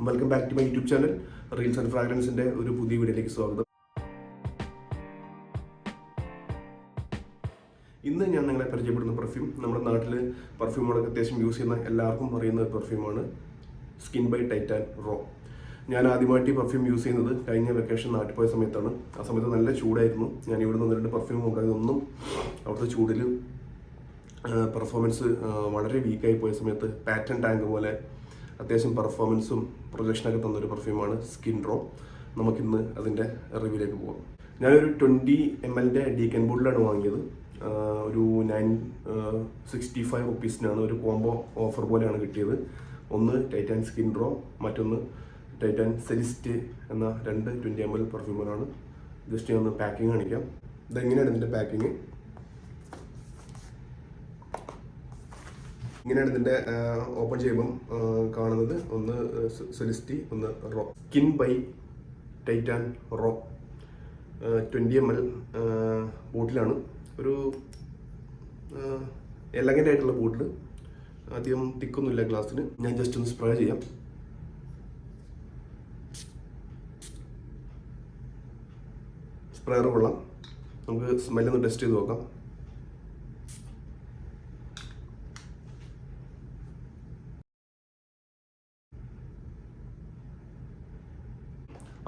Welcome back to my YouTube channel reels and ഫ്രാഗ്രൻസിന്റെ ഒരു പുതിയ വീഡിയോയിലേക്ക് സ്വാഗതം. ഇന്ന് ഞാൻ നിങ്ങളെ പരിചയപ്പെടുന്ന പെർഫ്യൂം നമ്മുടെ നാട്ടിൽ പെർഫ്യൂമുകളൊക്കെ അത്യാവശ്യം യൂസ് ചെയ്യുന്ന എല്ലാവർക്കും അറിയുന്ന ഒരു പെർഫ്യൂമാണ് സ്കിൻ ബൈ ടൈറ്റാൻ റോ ഞാൻ ആദ്യമായിട്ട് ഈ പെർഫ്യൂം യൂസ് ചെയ്യുന്നത് കഴിഞ്ഞ വെക്കേഷൻ നാട്ടിൽ പോയ സമയത്താണ്. ആ സമയത്ത് നല്ല ചൂടായിരുന്നു. ഞാൻ ഇവിടെ നിന്ന് രണ്ട് പെർഫ്യൂം കൊണ്ടുപോയതൊന്നും അവിടുത്തെ ചൂടിൽ പെർഫോമൻസ് വളരെ വീക്കായി പോയ സമയത്ത് പാറ്റേൺ ടാങ്ക് പോലെ അത്യാവശ്യം പെർഫോമൻസും പ്രൊജക്ഷനൊക്കെ തന്നൊരു പെർഫ്യൂമാണ് സ്കിൻ റോ നമുക്കിന്ന് അതിന്റെ റിവ്യൂലേക്ക് പോകാം ഞാനൊരു ട്വന്റി എം എല്ലിന്റെ ഡീക്കൻ ബോട്ടിലാണ് വാങ്ങിയത്. ഒരു നയൻ സിക്സ്റ്റി ഫൈവ് റുപ്പീസിനാണ് ഒരു കോംബോ ഓഫർ പോലെയാണ് കിട്ടിയത്. ഒന്ന് ടൈറ്റാൻ സ്കിൻ റോ മറ്റൊന്ന് ടൈറ്റാൻ സെലിസ്റ്റ് എന്ന രണ്ട് ട്വന്റി എം എൽ പെർഫ്യൂമറാണ് ജസ്റ്റ് ഞാൻ ഒന്ന് പാക്കിംഗ് കാണിക്കാം. ഇതെങ്ങനെയാണ് ഇതിന്റെ പാക്കിങ് ഇങ്ങനെയാണ് ഇതിന്റെ ഓപ്പൺ ചെയ്യുമ്പം കാണുന്നത്. ഒന്ന് സെലിസ്റ്റി ഒന്ന് raw. Skin by Titan raw. Twenty ML L ബോട്ടിലാണ്. ഒരു എലഗന്റ് ആയിട്ടുള്ള ബോട്ടിൽ അധികം തിക്കൊന്നുമില്ല ഗ്ലാസ്സിന്. ഞാൻ ജസ്റ്റ് ഒന്ന് സ്പ്രേ ചെയ്യാം. സ്പ്രേയർ കൊള്ളാം. നമുക്ക് സ്മെല്ലൊന്ന് ടെസ്റ്റ് ചെയ്ത് നോക്കാം.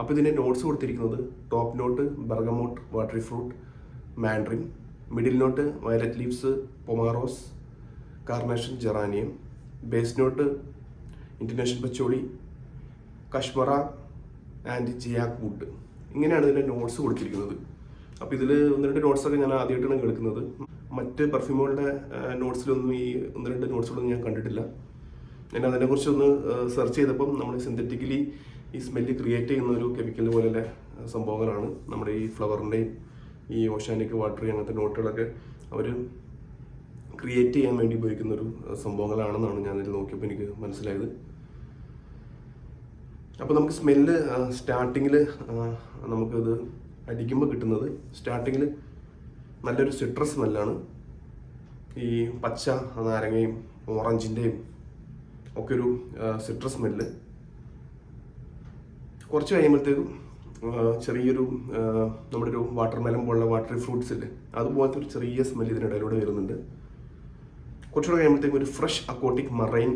അപ്പോൾ ഇതിന്റെ നോട്ട്സ് കൊടുത്തിരിക്കുന്നത് top note bergamot watery fruit mandarin middle note violet leaves pomarose carnation geranium base note international patchouli cashmeran and guaiac wood ഇങ്ങനെയാണ് ഇതിന്റെ നോട്ട്സ് കൊടുത്തിരിക്കുന്നത്. അപ്പോൾ ഇതിൽ ഒന്ന് രണ്ട് നോട്ട്സൊക്കെ ഞാൻ ആദ്യമായിട്ടാണ് കേൾക്കുന്നത്. മറ്റ് പെർഫ്യൂമുകളുടെ നോട്ട്സിലൊന്നും ഈ ഒന്ന് രണ്ട് നോട്ട്സുകളൊന്നും ഞാൻ കണ്ടിട്ടില്ല. ഞാൻ അതിനെക്കുറിച്ചൊന്ന് സെർച്ച് ചെയ്തപ്പം നമ്മൾ സിന്തറ്റിക്കലി ഈ സ്മെല്ല് ക്രിയേറ്റ് ചെയ്യുന്ന ഒരു കെമിക്കൽ പോലെയുള്ള സംഭവങ്ങളാണ്. നമ്മുടെ ഈ ഫ്ലവറിന്റെയും ഈ ഓഷാനിക് വാട്ടർ അങ്ങനത്തെ നോട്ടുകളൊക്കെ അവർ ക്രിയേറ്റ് ചെയ്യാൻ വേണ്ടി ഉപയോഗിക്കുന്ന ഒരു സംഭവങ്ങളാണെന്നാണ് ഇതിൽ നോക്കിയപ്പോൾ എനിക്ക് മനസ്സിലായത്. അപ്പോൾ നമുക്ക് സ്മെല്ല് സ്റ്റാർട്ടിങ്ങിൽ നമുക്കത് അടിക്കുമ്പോൾ കിട്ടുന്നത് സ്റ്റാർട്ടിങ്ങിൽ നല്ലൊരു സിട്രസ് സ്മെല്ലാണ് ഈ പച്ച നാരങ്ങയും ഓറഞ്ചിന്റെയും ഒക്കെ ഒരു സിട്രസ് സ്മെല്ല് കുറച്ച് കഴിയുമ്പോഴത്തേക്കും ചെറിയൊരു നമ്മുടെ ഒരു വാട്ടർ മെലൻ പോലുള്ള വാട്ടറി ഫ്രൂട്ട്സ് ഇല്ലേ അതുപോലത്തെ ഒരു ചെറിയ സ്മെല്ല് ഇതിനിടയിലൂടെ വരുന്നുണ്ട്. കുറച്ചുകൂടെ കഴിയുമ്പോഴത്തേക്കും ഒരു ഫ്രഷ് അക്കോട്ടിക് മറൈൻ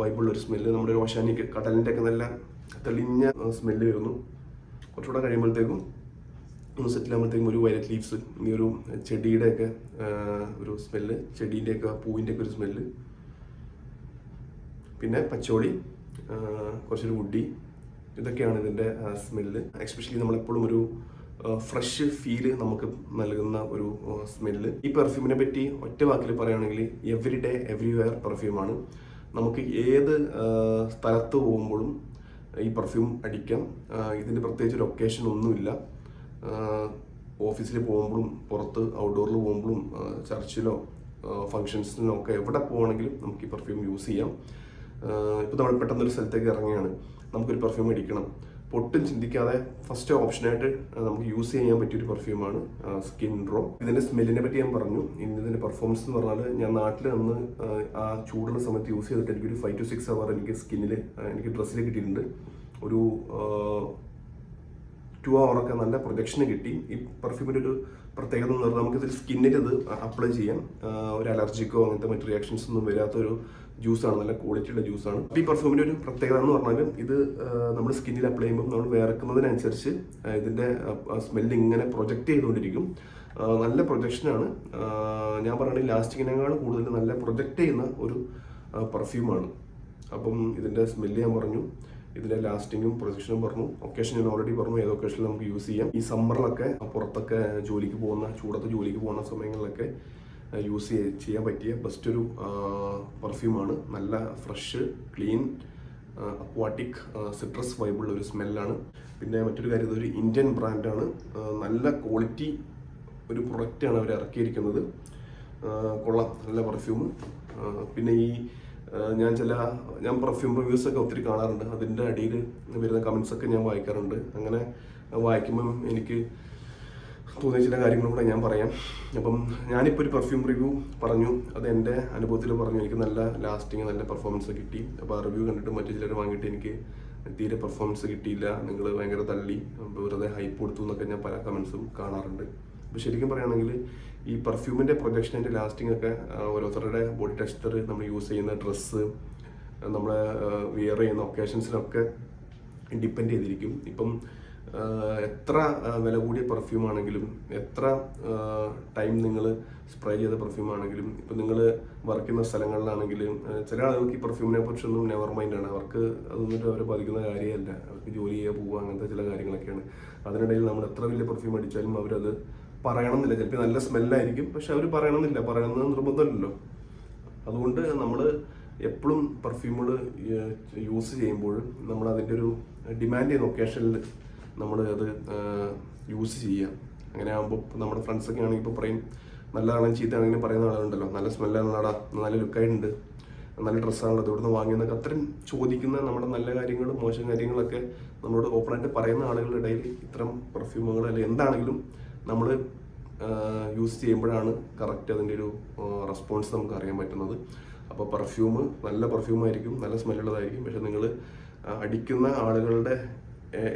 വൈബുള്ള ഒരു സ്മെല്ല് നമ്മുടെ ഒരു ഓഷാനിക് കടലിന്റെ ഒക്കെ നല്ല തെളിഞ്ഞ സ്മെല്ല് വരുന്നു. കുറച്ചുകൂടെ കഴിയുമ്പോഴത്തേക്കും ഒന്ന് സെറ്റിൽ ആകുമ്പോഴത്തേക്കും ഒരു വയലറ്റ് ലീവ്സ് ഈ ഒരു ചെടിയുടെയൊക്കെ ഒരു സ്മെല്ല് ചെടീന്റെയൊക്കെ പൂവിന്റെയൊക്കെ ഒരു സ്മെല്ല് പിന്നെ പച്ചോളി കുറച്ചൊരു വുഡി ഇതൊക്കെയാണ് ഇതിന്റെ സ്മെല്ല്. എക്സ്പെഷ്യലി നമ്മളെപ്പോഴും ഒരു ഫ്രഷ് ഫീൽ നമുക്ക് നൽകുന്ന ഒരു സ്മെല്ല്. ഈ പെർഫ്യൂമിനെ പറ്റി ഒറ്റ വാക്കിൽ പറയുകയാണെങ്കിൽ എവറി ഡേ എവറിവെയർ പെർഫ്യൂമാണ് നമുക്ക് ഏത് സ്ഥലത്ത് പോകുമ്പോഴും ഈ പെർഫ്യൂം അടിക്കാം. ഇതിന് പ്രത്യേകിച്ച് ലൊക്കേഷൻ ഒന്നുമില്ല. ഓഫീസിൽ പോകുമ്പോഴും പുറത്ത് ഔട്ട്ഡോറിൽ പോകുമ്പോഴും ചർച്ചിലോ ഫങ്ഷൻസിനോ ഒക്കെ എവിടെ പോകണമെങ്കിലും നമുക്ക് ഈ പെർഫ്യൂം യൂസ് ചെയ്യാം. ഇപ്പോൾ നമ്മൾ പെട്ടെന്നൊരു സ്ഥലത്തേക്ക് ഇറങ്ങുകയാണ്. നമുക്കൊരു പെർഫ്യൂം അടിക്കണം ഒട്ടും ചിന്തിക്കാതെ ഫസ്റ്റ് ഓപ്ഷനായിട്ട് നമുക്ക് യൂസ് ചെയ്യാൻ പറ്റിയൊരു പെർഫ്യൂമാണ് സ്കിൻ ഡ്രോ ഇതിന്റെ സ്മെല്ലിനെ പറ്റി ഞാൻ പറഞ്ഞു. ഇനി ഇതിന്റെ പെർഫോമൻസ് എന്ന് പറഞ്ഞാൽ ഞാൻ നാട്ടിൽ നിന്ന് ആ ചൂടുള്ള സമയത്ത് യൂസ് ചെയ്തിട്ട് എനിക്കൊരു ഫൈവ് ടു സിക്സ് അവർ എനിക്ക് സ്കിന്നിൽ എനിക്ക് ഡ്രസ്സിൽ കിട്ടിയിട്ടുണ്ട്. ഒരു ടു അവറൊക്കെ നല്ല പ്രൊജക്ഷന് കിട്ടി. ഈ പെർഫ്യൂമിന്റെ ഒരു പ്രത്യേകത എന്ന് പറഞ്ഞാൽ നമുക്കിതിൽ സ്കിന്നിൽ ഇത് അപ്ലൈ ചെയ്യാം ഒരു അലർജിക്കോ അങ്ങനത്തെ മറ്റു റിയാക്ഷൻസ് ഒന്നും വരാത്തൊരു ജ്യൂസാണ് നല്ല ക്വാളിറ്റിയുള്ള ജ്യൂസാണ് ഈ പെർഫ്യൂമിന്റെ ഒരു പ്രത്യേകത എന്ന് പറഞ്ഞാൽ ഇത് നമ്മൾ സ്കിന്നിൽ അപ്ലൈ ചെയ്യുമ്പോൾ നമ്മൾ വേർക്കുന്നതിനനുസരിച്ച് ഇതിന്റെ സ്മെല്ല് ഇങ്ങനെ പ്രൊജക്റ്റ് ചെയ്തുകൊണ്ടിരിക്കും. നല്ല പ്രൊജക്ഷനാണ് ഞാൻ പറയുകയാണെങ്കിൽ ലാസ്റ്റിങ്ങിനേക്കാൾ കൂടുതൽ നല്ല പ്രൊജക്റ്റ് ചെയ്യുന്ന ഒരു പെർഫ്യൂമാണ് അപ്പം ഇതിന്റെ സ്മെല്ല് ഞാൻ പറഞ്ഞു. ഇതിന്റെ ലാസ്റ്റിങ്ങും പ്രൊജക്ഷനും പറഞ്ഞു. ഒക്കേഷൻ ഞാൻ ഓൾറെഡി പറഞ്ഞു ഏത് ഒക്കേഷനിൽ നമുക്ക് യൂസ് ചെയ്യാം. ഈ സമ്മറിലൊക്കെ പുറത്തൊക്കെ ജോലിക്ക് പോകുന്ന ചൂടത്ത് ജോലിക്ക് പോകുന്ന സമയങ്ങളിലൊക്കെ യൂസ് ചെയ്യാൻ പറ്റിയ ബെസ്റ്റ് ഒരു പെർഫ്യൂമാണ് നല്ല ഫ്രഷ് ക്ലീൻ അക്വാട്ടിക് സിട്രസ് വൈബുള്ള ഒരു സ്മെല്ലാണ് പിന്നെ മറ്റൊരു കാര്യം ഇതൊരു ഇന്ത്യൻ ബ്രാൻഡാണ് നല്ല ക്വാളിറ്റി ഒരു പ്രൊഡക്റ്റാണ് അവർ ഇറക്കിയിരിക്കുന്നത്. കൊള്ളാം. നല്ല പെർഫ്യൂം പിന്നെ ഈ ഞാൻ ചില ഞാൻ പെർഫ്യൂം റിവ്യൂസ് ഒക്കെ ഒത്തിരി കാണാറുണ്ട്. അതിന്റെ അടിയിൽ വരുന്ന കമൻസ് ഒക്കെ ഞാൻ വായിക്കാറുണ്ട്. അങ്ങനെ വായിക്കുമ്പം എനിക്ക് തോന്നിയ ചില കാര്യങ്ങളും കൂടെ ഞാൻ പറയാം. അപ്പം ഞാനിപ്പോൾ ഒരു പെർഫ്യൂം റിവ്യൂ പറഞ്ഞു. അത് എന്റെ അനുഭവത്തിൽ പറഞ്ഞു. എനിക്ക് നല്ല ലാസ്റ്റിങ് നല്ല പെർഫോമൻസ് കിട്ടി. അപ്പോൾ ആ റിവ്യൂ കണ്ടിട്ട് മറ്റു ചിലർ വാങ്ങിയിട്ട് എനിക്ക് തീരെ പെർഫോമൻസ് കിട്ടിയില്ല. നിങ്ങൾ ഭയങ്കര തള്ളി. വെറുതെ ഹൈപ്പ് കൊടുത്തു എന്നൊക്കെ ഞാൻ പല കമൻസും കാണാറുണ്ട്. അപ്പോൾ ശരിക്കും പറയുകയാണെങ്കിൽ ഈ പെർഫ്യൂമിന്റെ പ്രൊജക്ഷന്റെ ലാസ്റ്റിംഗ് ഒക്കെ ഓരോരുത്തരുടെ ബോഡി ടെക്സ്ചർ നമ്മൾ യൂസ് ചെയ്യുന്ന ഡ്രസ്സ് നമ്മൾ വിയർ ചെയ്യുന്ന ഒക്കേഷൻസിനൊക്കെ ഡിപ്പെൻഡ് ചെയ്തിരിക്കും. ഇപ്പം എത്ര വില കൂടിയ പെർഫ്യൂം ആണെങ്കിലും എത്ര ടൈം നിങ്ങൾ സ്പ്രേ ചെയ്ത പെർഫ്യൂം ആണെങ്കിലും ഇപ്പം നിങ്ങൾ വർക്ക് ചെയ്യുന്ന സ്ഥലങ്ങളിലാണെങ്കിലും ചില ആളുകൾക്ക് ഈ പെർഫ്യൂമിനെ കുറിച്ചൊന്നും നെവർ മൈൻഡാണ് അവർക്ക് അതൊന്നും അവർ ബാധിക്കുന്ന കാര്യമല്ല. അവർക്ക് ജോലി ചെയ്യുക പോവുക അങ്ങനത്തെ ചില കാര്യങ്ങളൊക്കെയാണ്. അതിനിടയിൽ നമ്മൾ എത്ര വലിയ പെർഫ്യൂം അടിച്ചാലും അവരത് പറയണമെന്നില്ല. ചിലപ്പോൾ നല്ല സ്മെല്ലായിരിക്കും. പക്ഷെ അവർ പറയണമെന്നില്ല. പറയണമെന്ന് നിർബന്ധമില്ലല്ലോ. അതുകൊണ്ട് നമ്മൾ എപ്പോഴും പെർഫ്യൂമുകൾ യൂസ് ചെയ്യുമ്പോൾ നമ്മൾ അതിന്റെ ഒരു ഡിമാൻഡ് ചെയ്യുന്ന ഒക്കേഷനിൽ നമ്മൾ അത് യൂസ് ചെയ്യുക. അങ്ങനെ ആകുമ്പോൾ നമ്മുടെ ഫ്രണ്ട്സൊക്കെ ആണെങ്കിൽ ഇപ്പോൾ പറയും നല്ലതാണെങ്കിൽ ചീത്തയാണെങ്കിലും പറയുന്ന ആളുകളുണ്ടല്ലോ. നല്ല സ്മെല്ലാണല്ലോടാ നല്ല ലുക്കായിട്ടുണ്ട് നല്ല ഡ്രസ്സാണല്ലോ ഇവിടുന്ന് വാങ്ങിയെന്നൊക്കെ അത്രയും ചോദിക്കുന്ന നമ്മുടെ നല്ല കാര്യങ്ങളും മോശം കാര്യങ്ങളൊക്കെ നമ്മളോട് ഓപ്പണായിട്ട് പറയുന്ന ആളുകളുടെ ഇടയിൽ ഇത്തരം പെർഫ്യൂമുകൾ അല്ലെങ്കിൽ എന്താണെങ്കിലും നമ്മൾ യൂസ് ചെയ്യുമ്പോഴാണ് കറക്റ്റ് അതിന്റെ ഒരു റെസ്പോൺസ് നമുക്ക് അറിയാൻ പറ്റുന്നത്. അപ്പോൾ പെർഫ്യൂം നല്ല പെർഫ്യൂം ആയിരിക്കും നല്ല സ്മെല്ലുള്ളതായിരിക്കും പക്ഷെ നിങ്ങൾ അടിക്കുന്ന ആളുകളുടെ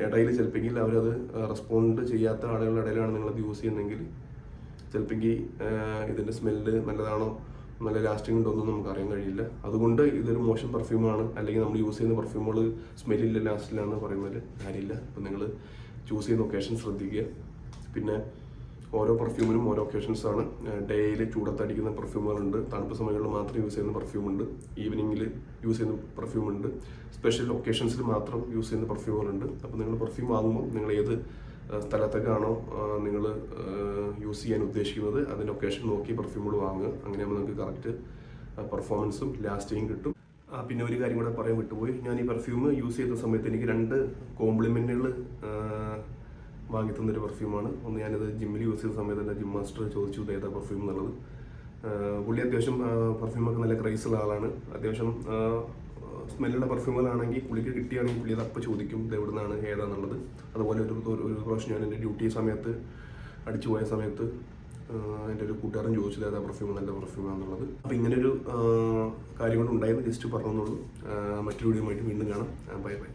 ഇടയിൽ ചിലപ്പോൾ അവരത് റെസ്പോണ്ട് ചെയ്യാത്ത ആളുകളുടെ ഇടയിലാണ് നിങ്ങളത് യൂസ് ചെയ്യുന്നതെങ്കിൽ ചിലപ്പോൾ ഇതിന്റെ സ്മെല്ല് നല്ലതാണോ നല്ല ലാസ്റ്റിംഗ് ഉണ്ടോ ഒന്നും നമുക്ക് അറിയാൻ കഴിയില്ല. അതുകൊണ്ട് ഇതൊരു മോശം പെർഫ്യൂമാണ് അല്ലെങ്കിൽ നമ്മൾ യൂസ് ചെയ്യുന്ന പെർഫ്യൂമുകൾ സ്മെല്ലില്ല ലാസ്റ്റിലാണെന്ന് പറയുന്നതിൽ കാര്യമില്ല. അപ്പം നിങ്ങൾ ചൂസ് ചെയ്യുന്ന ഒക്കേഷൻ ശ്രദ്ധിക്കുക. പിന്നെ ഓരോ പെർഫ്യൂമിനും ഓരോ ഒക്കേഷൻസ് ആണ്. ഡേയിൽ ചൂടത്തടിക്കുന്ന പെർഫ്യൂമുകളുണ്ട് തണുപ്പ് സമയങ്ങളിൽ മാത്രം യൂസ് ചെയ്യുന്ന പെർഫ്യൂമുണ്ട് ഈവനിങ്ങിൽ യൂസ് ചെയ്യുന്ന പെർഫ്യൂമുണ്ട് സ്പെഷ്യൽ ഒക്കേഷൻസിൽ മാത്രം യൂസ് ചെയ്യുന്ന പെർഫ്യൂമുകളുണ്ട് അപ്പോൾ നിങ്ങൾ പെർഫ്യൂം വാങ്ങുമ്പോൾ നിങ്ങൾ ഏത് സ്ഥലത്തേക്കാണോ നിങ്ങൾ യൂസ് ചെയ്യാൻ ഉദ്ദേശിക്കുന്നത് അതിന്റെ ഒക്കേഷൻ നോക്കി പെർഫ്യൂമുകൾ വാങ്ങുക. അങ്ങനെയാകുമ്പോൾ നിങ്ങൾക്ക് കറക്റ്റ് പെർഫോമൻസും ലാസ്റ്റിങ്ങും കിട്ടും. പിന്നെ ഒരു കാര്യം കൂടെ പറയാൻ വിട്ടുപോയി. ഞാൻ ഈ പെർഫ്യൂം യൂസ് ചെയ്ത സമയത്ത് എനിക്ക് രണ്ട് കോംപ്ലിമെന്റുകൾ വാങ്ങി തന്നൊരു പെർഫ്യൂമാണ് ഒന്ന് ഞാനിത് ജിമ്മിൽ യൂസ് ചെയ്ത സമയത്ത് എന്റെ ജിം മാസ്റ്റർ ചോദിച്ചു ഏതാ പെർഫ്യൂം എന്നുള്ളത്. പുള്ളി അത്യാവശ്യം പെർഫ്യൂമൊക്കെ നല്ല ക്രൈസ് ഉള്ള ആളാണ്. അത്യാവശ്യം സ്മെല്ലുള്ള പെർഫ്യൂമുകളാണെങ്കിൽ പുള്ളിക്ക് കിട്ടിയാണെങ്കിൽ പുള്ളി അത് അപ്പം ചോദിക്കും ഇത് എവിടെ നിന്നാണ് ഏതാന്നുള്ളത്? അതുപോലെ ഒരു ഒരു പ്രാവശ്യം ഞാൻ എന്റെ ഡ്യൂട്ടി സമയത്ത് അടിച്ചു പോയ സമയത്ത് എന്റെ ഒരു കൂട്ടുകാരൻ ചോദിച്ചത് ഏതാ പെർഫ്യൂം നല്ല പെർഫ്യൂമാണെന്നുള്ളത് അപ്പോൾ ഇങ്ങനൊരു കാര്യങ്ങളുണ്ടായിരുന്നു ഉണ്ടായിരുന്നു ജസ്റ്റ് പറഞ്ഞെന്നുള്ളൂ. മറ്റൊരു വീഡിയോ വീണ്ടും കാണാം. Bye bye.